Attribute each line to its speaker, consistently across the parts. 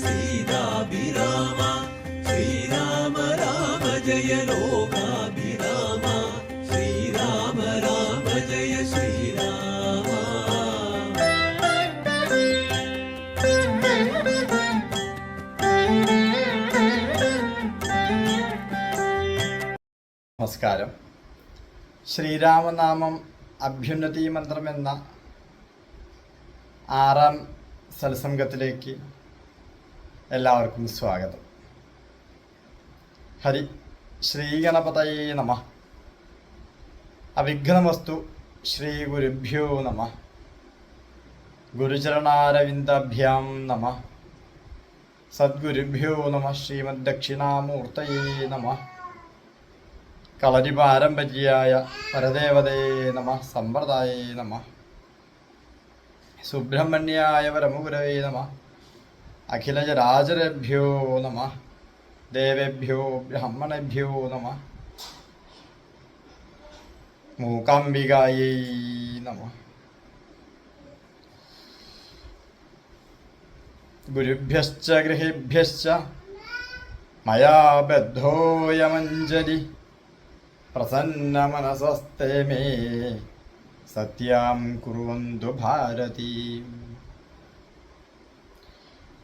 Speaker 1: സീതാഭിരാമ ശ്രീരാമ രാമ ജയ ലോകാഭിരാമ ശ്രീരാമ രാമ ജയ ശ്രീരാമ.
Speaker 2: നമസ്കാരം. ശ്രീരാമനാമം അഭ്യുന്നതി മന്ത്രം എന്ന ആറാം സത്സംഗത്തിലേക്ക് എല്ലാവർക്കും സ്വാഗതം. ഹരി ശ്രീഗണപതയേ നമ. അവിഘ്നമസ്തു ശ്രീ ഗുരുഭ്യോ നമ. ഗുരുചരണാരവിന്ദഭ്യാം നമ. സദ്ഗുരുഭ്യോ നമ ശ്രീമദ് ദക്ഷിണാമൂർത്തയേ നമ. കളരി പാരമ്പര്യായ പരദേവതയെ നമ സമ്പ്രദായേ നമ. സുബ്രഹ്മണ്യായ പരമഗുരവേ നമ. അഖിലജരാജരഭ്യോ നമ ദേവേഭ്യോ ബ്രാഹ്മണഭ്യോ നമ മൂകാംബികായൈ നമ ഗുരുഭ്യശ്ച ഗൃഹേഭ്യശ്ച മയാ ബദ്ധോയമഞ്ജലി പ്രസന്നമനസസ്തേ മേ സത്യാം കുറുവന്തു ഭാരതി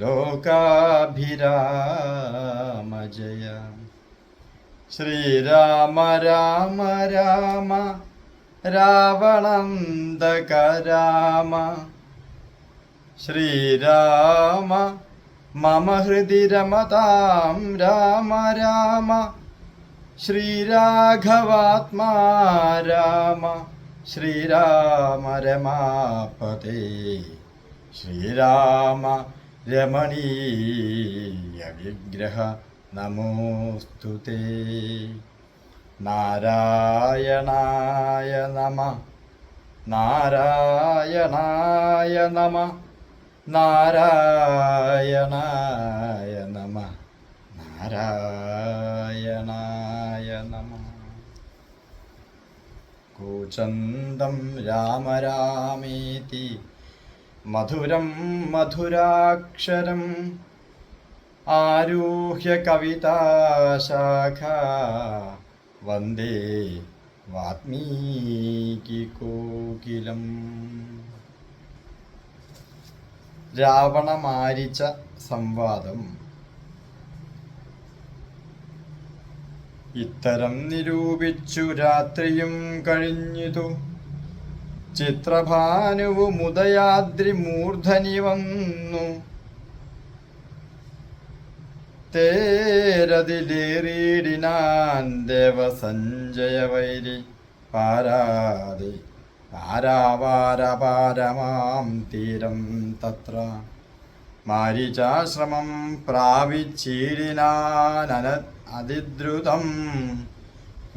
Speaker 2: ലോകാഭിരാമ ജയ ശ്രീരാമ രാമ രാമ രാവണന്തക രാമ ശ്രീരാമ മമ ഹൃദി രമതാം രാമ രാമ. ശ്രീരാഘവാത്മാ രാമ. ശ്രീരാമ രമാപതേ. ശ്രീരാമ രമണീയ വിഗ്രഹ നമോസ്തു നാരായണായ നമ നാരായണായ നമ നാരായണായ നമ നാരായണായ നമ. കൂചന്തം രാമ രാമേതി മധുരം മധുരാക്ഷരം ആരുഹ്യ കവിതാശാഖ വന്ദേ വാത്മീകി കോകിലം. രാവണമാരിച്ച സംവാദം. ഇത്തരം നിരൂപിച്ചു രാത്രിയും കഴിഞ്ഞിതു. ചിത്രഭാനുവു മുദയാദ്രി മൂർധനി വന്നു തേരതിലേറിയിടിനാൻ ദേവസഞ്ജയ വൈരി പാരാതി പാരാവാരപാരമാം തീരം തത്ര. മാരിചാശ്രമം പ്രാപിച്ചീടിനാനന അതിദ്രുതം.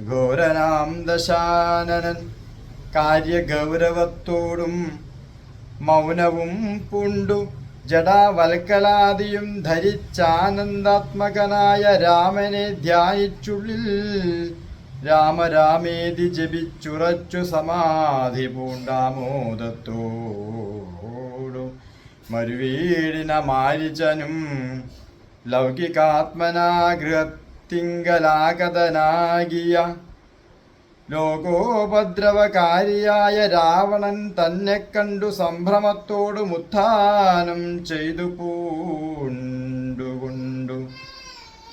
Speaker 2: ഘോരനാം ദശാനനൻ കാര്യഗൗരവത്തോടും മൗനവും പൂണ്ടു. ജടാവൽക്കലാദിയും ധരിച്ചാനന്ദാത്മകനായ രാമനെ ധ്യാനിച്ചുള്ളിൽ രാമരാമേതി ജപിച്ചുറച്ചു സമാധി പൂണ്ടാമോദത്തോടു. മരുവീടിന മാരിചനും ലൗകികാത്മനാഗൃഹത്തിങ്കലാഗതനാകിയ ലോകോപദ്രവകാരിയായ രാവണൻ തന്നെ കണ്ടു സംഭ്രമത്തോടു മുത്താനം ചെയ്തു പൂണ്ടുകൊണ്ടു.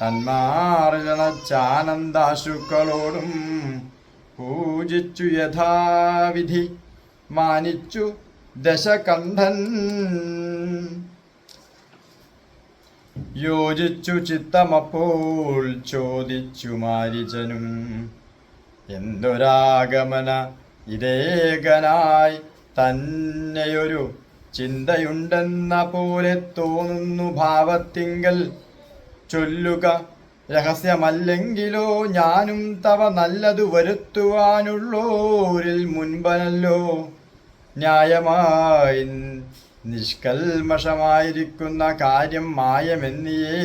Speaker 2: തന്മാർജനച്ചാനന്ദാശുക്കളോടും പൂജിച്ചു യഥാവിധി മാനിച്ചു ദശകണ്ഠൻ യോജിച്ചു ചിത്തമപ്പോൾ ചോദിച്ചു മാരിചനും എന്തൊരാഗമന ഇതേകനായി തന്നെയൊരു ചിന്തയുണ്ടെന്ന പോലെ തോന്നുന്നു ഭാവത്തിങ്കൽ. ചൊല്ലുക രഹസ്യമല്ലെങ്കിലോ ഞാനും തവ നല്ലതു വരുത്തുവാനുള്ളോരിൽ മുൻപനല്ലോ. ന്യായമായി നിഷ്കൽമഷമായിരിക്കുന്ന കാര്യം മായമെന്നിയേ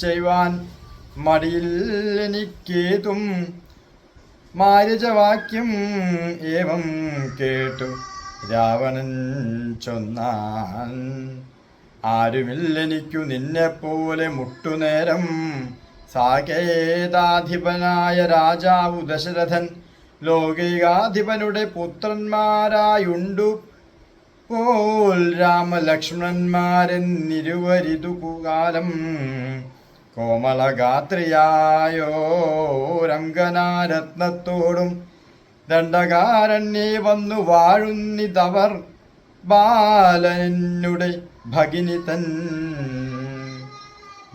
Speaker 2: ചെയ്യുവാൻ മടിയിൽ എനിക്കേതും മാരിജവാക്യം ഏവം കേട്ടു. രാവണൻ ചൊന്നാൻ ആരുമില്ലെനിക്കു നിന്നെപ്പോലെ മുട്ടുനേരം. സാകേതാധിപനായ രാജാവു ദശരഥൻ ലോകികാധിപനുടെ പുത്രന്മാരായുണ്ടു. പോൽ രാമലക്ഷ്മണന്മാരെന്നിരുവരിതു കാലം കോമളഗാത്രിയായോരങ്കനാരത്നത്തോടും ദണ്ഡകാരണ്യേ വന്നു വാഴുന്നിതവർ ബാലനുടെ ഭഗിനി തൻ.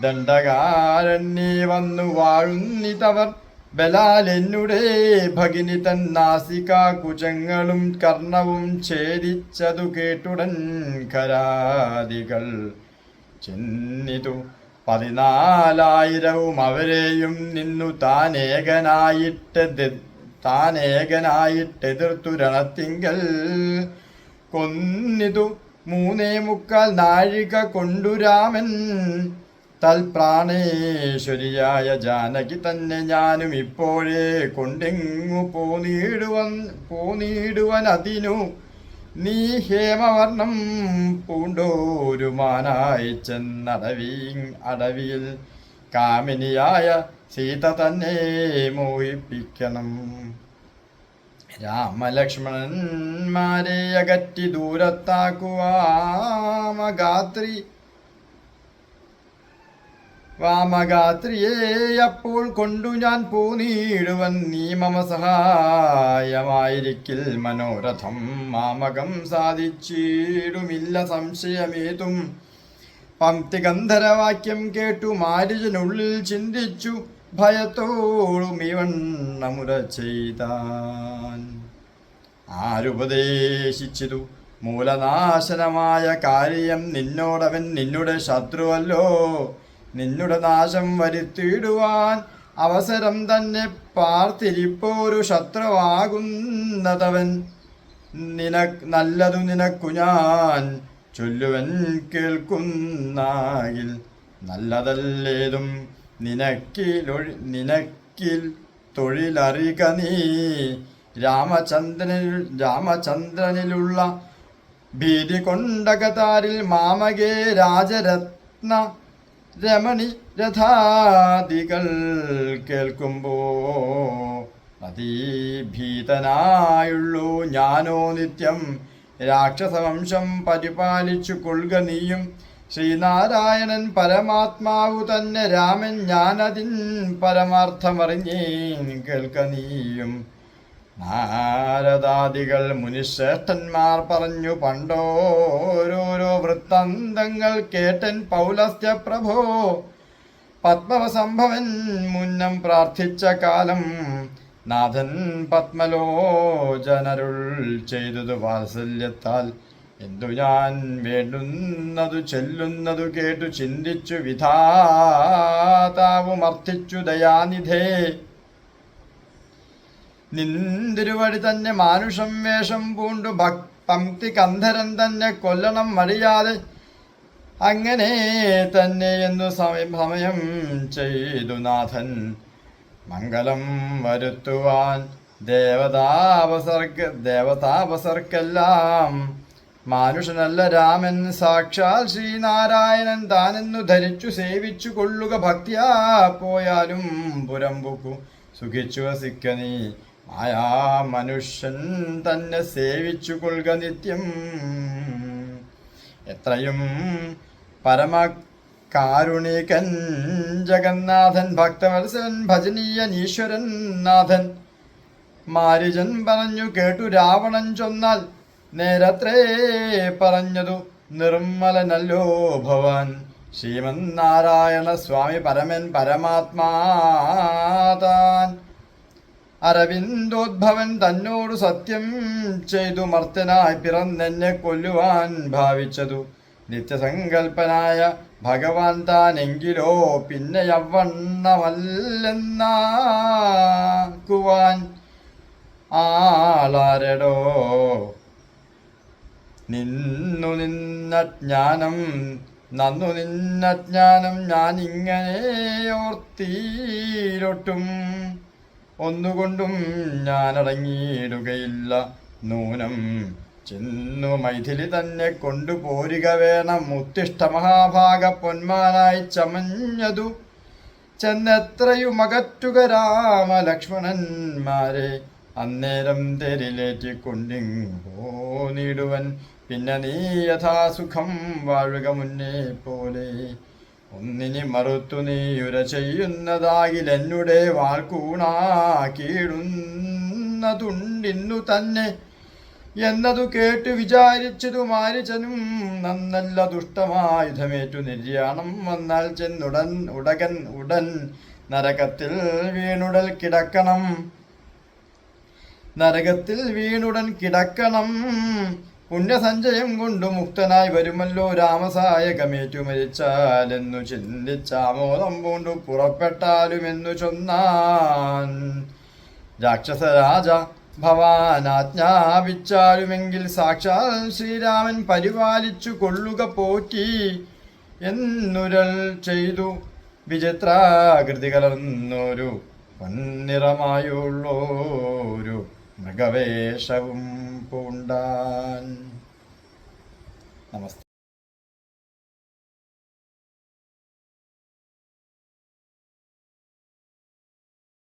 Speaker 2: ദണ്ഡകാരണ്യേ വന്നു വാഴുന്നിതവർ ബലാലെന്നുടെ ഭഗിനി തൻ. നാസികാകുചങ്ങളും കർണവും ഛേദിച്ചതു കേട്ടുടൻ കരാദികൾ ചെന്നിതു പതിനാലായിരവും അവരെയും നിന്നു താനേകനായിട്ട് താനേകനായിട്ടെതിർത്തു രണത്തിങ്കൽ. കൊന്നിതു മൂന്നേ മുക്കാൽ നാഴിക കൊണ്ടു രാമൻ. തൽപ്രാണേശ്വരിയായ ജാനകി തന്നെ ഞാനും ഇപ്പോഴേ കൊണ്ടെങ്ങു പോനീടുവൻ പോനീടുവൻ അതിനു നീ ഹേമവർണം പൂണ്ടോരുമാനായി ചെന്നടവീ അടവിയിൽ. കാമിനിയായ സീത തന്നെ മോഹിപ്പിക്കണം. രാമലക്ഷ്മണന്മാരെ അകറ്റി ദൂരത്താക്കുവാമഗാത്രി വാമഗാത്രിയെ അപ്പോൾ കൊണ്ടു ഞാൻ പോനീടുവൻ. നീ മമ സഹായമായിരിക്കിൽ മനോരഥം. മാമകം സാധിച്ചിടുമില്ല സംശയമേതും. പങ്ക്തി ഗന്ധരവാക്യം കേട്ടു മാരിജനുള്ളിൽ ചിന്തിച്ചു. ഭയത്തോളും ഇവണ്ണമുര ചെയ്താൻ. ആരുപദേശിച്ചിതു? മൂലനാശനമായ കാര്യം നിന്നോടവൻ നിന്നുടെ ശത്രുവല്ലോ. നിന്നുടെ നാശം വരുത്തിയിടുവാൻ അവസരം തന്നെ പാർത്തിരിപ്പോരു ശത്രുവാകുന്നതവൻ. നിന നല്ലതു നിനക്കു ഞാൻ ചൊല്ലുവൻ കേൾക്കുന്നായിൽ നല്ലതല്ലേതും നിനക്കിലൊഴി നിനക്കിൽ തൊഴിലറിക നീ. രാമചന്ദ്രനിൽ രാമചന്ദ്രനിലുള്ള ഭീതി കൊണ്ടകതാരിൽ മാമകേ രാജരത്ന രമണി രഥാദികൾ കേൾക്കുമ്പോ അതീഭീതനായുള്ളൂ. ഞാനോ നിത്യം രാക്ഷസവംശം പരിപാലിച്ചു കൊള്ളുക നീയും. ശ്രീനാരായണൻ പരമാത്മാവു തന്നെ രാമൻ ഞാനതിൻ പരമാർത്ഥമറിഞ്ഞേൻ കേൾക്ക നീയും. നാരദാദികൾ മുനിശ്രേഷ്ഠന്മാർ പറഞ്ഞു പണ്ടോ പണ്ടോരോരോ വൃത്താന്തങ്ങൾ കേട്ടൻ പൗലസ്ത്യ പ്രഭോ പത്മവസംഭവൻ മുന്നം പ്രാർത്ഥിച്ച കാലം നാഥൻ പത്മലോചനരുൾ ചെയ്തതു വാത്സല്യത്താൽ. എന്തു ഞാൻ വേണ്ടുന്നതു ചെല്ലുന്നതു കേട്ടു ചിന്തിച്ചു വിധാതാവുമർത്ഥിച്ചു ദയാനിധേ. നിന്തിരുവടി തന്നെ മാനുഷം വേഷം പൂണ്ടു ഭക് പംക്തി കന്ധരൻ തന്നെ കൊല്ലണം മടിയാതെ. അങ്ങനെ തന്നെ എന്നു സമയം സമയം ചെയ്തു നാഥൻ. മംഗളം വരുത്തുവാൻ ദേവതാപസർക്ക് ദേവതാപസർക്കെല്ലാം മാനുഷനല്ല രാമൻ. സാക്ഷാൽ ശ്രീനാരായണൻ താനെന്നു ധരിച്ചു സേവിച്ചു കൊള്ളുക ഭക്തിയാ പോയാലും പുരമ്പുക്കു സുഖിച്ചു വസിക്ക നീ. മായാ മനുഷ്യൻ തന്നെ സേവിച്ചു കൊള്ളുക നിത്യം. എത്രയും പരമകാരുണികൻ ജഗന്നാഥൻ ഭക്തവത്സൻ ഭജനീയൻ ഈശ്വരൻ നാഥൻ. മാരിജൻ പറഞ്ഞു കേട്ടു രാവണൻ ചൊന്നാൽ നേരത്രേ പറഞ്ഞതു നിർമ്മലനല്ലോ ഭവാൻ. ശ്രീമന്നാരായണ സ്വാമി പരമൻ പരമാത്മാതാൻ. അരവിന്ദോദ്ഭവൻ തന്നോട് സത്യം ചെയ്തു മർത്തനായി പിറന്നെന്നെ കൊല്ലുവാൻ ഭാവിച്ചതു. നിത്യസങ്കൽപ്പനായ ഭഗവാൻ താനെങ്കിലോ പിന്നെ യവണ്ണമല്ലെന്നാക്കുവാൻ ആളാരടോ? നിന്നു നിന്ന ജ്ഞാനം നന്നു നിന്ന ജ്ഞാനം ഞാൻ ഇങ്ങനെ ഓർത്തീരൊട്ടും ഒന്നുകൊണ്ടും ഞാൻ അടങ്ങിയിടുകയില്ല നൂനം ചെന്നു മൈഥിലി തന്നെ കൊണ്ടുപോരുക വേണം. ഉത്തിഷ്ഠ മഹാഭാഗ പൊന്മാനായി ചമഞ്ഞതു. ചെന്നെത്രയുമകറ്റുക രാമലക്ഷ്മണന്മാരെ. അന്നേരം നീടുവൻ. പിന്നെ നീ യഥാസുഖം വാഴുക മുന്നേ പോലെ. ഒന്നിനി മറുത്തു നീയുര ചെയ്യുന്നതാകിലെന്നുടെ വാൾക്കൂണാക്കിയിടുന്നതുണ്ടിന്നു തന്നെ. എന്നതു കേട്ടു വിചാരിച്ചതു മാരിച്ചനും നന്നല്ല ദുഷ്ടമായുധമേറ്റു നിര്യാണം വന്നാൽ ചെന്നുടൻ ഉടകൻ ഉടൻ നരകത്തിൽ വീണുടൽ കിടക്കണം. നരകത്തിൽ വീണുടൻ കിടക്കണം. പുണ്യസഞ്ചയം കൊണ്ടു മുക്തനായി വരുമല്ലോ രാമസായകമേറ്റു മരിച്ചാലെന്നു ചിന്തിച്ചാമോദം പൂണ്ടു പുറപ്പെട്ടാലുമെന്നു ചൊന്നാൻ. രാക്ഷസരാജ ഭവാൻ ആജ്ഞാപിച്ചാലുമെങ്കിൽ സാക്ഷാൽ ശ്രീരാമൻ പരിപാലിച്ചു കൊള്ളുക പോറ്റി എന്നുരൽ ചെയ്തു വിചിത്രാകൃതി കലർന്നൊരു പന്നിറമായുള്ളോരു മൃഗവേഷവും പൂണ്ടാൻ. നമസ്തേ.